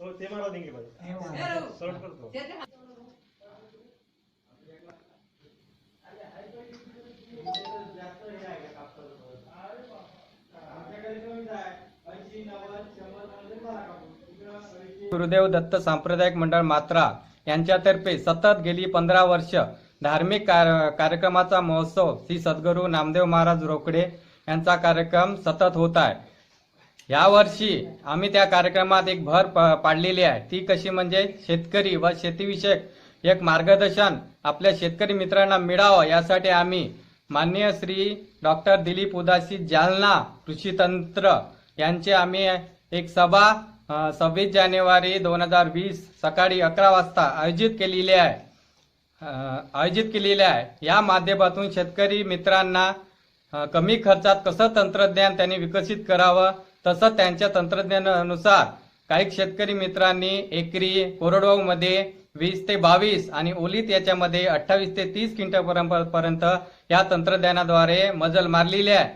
हो ते मला सॉर्ट करतो. गुरुदेव दत्त सांप्रदायिक मंडळ मात्रा यांच्यातर्फे सतत गेली पंधरा वर्ष धार्मिक कार- कार्यक्रमाचा महोत्सव श्री सद्गुरू नामदेव महाराज रोकडे यांचा कार्यक्रम सतत होत आहे. यावर्षी आम्ही त्या कार्यक्रमात एक भर प- पाडलेली आहे. ती कशी म्हणजे शेतकरी व शेतीविषयक एक मार्गदर्शन आपल्या शेतकरी मित्रांना मिळावं यासाठी आम्ही माननीय श्री डॉक्टर दिलीप उदासी जालना कृषी तंत्र यांचे आम्ही एक सभा सव्वीस जानेवारी दोन हजार वीस सकाळी अकरा वाजता आयोजित केलेली आहे. आयोजित केलेले आहे. या माध्यमातून शेतकरी मित्रांना कमी खर्चात कसं तंत्रज्ञान त्यांनी विकसित करावं तसं त्यांच्या तंत्रज्ञानानुसार काही शेतकरी मित्रांनी एकरी कोरडवाहूमध्ये वीस ते बावीस आणि ओलीत याच्यामध्ये अठ्ठावीस ते तीस क्विंटल पर्यंत या तंत्रज्ञानाद्वारे मजल मारलेली आहे.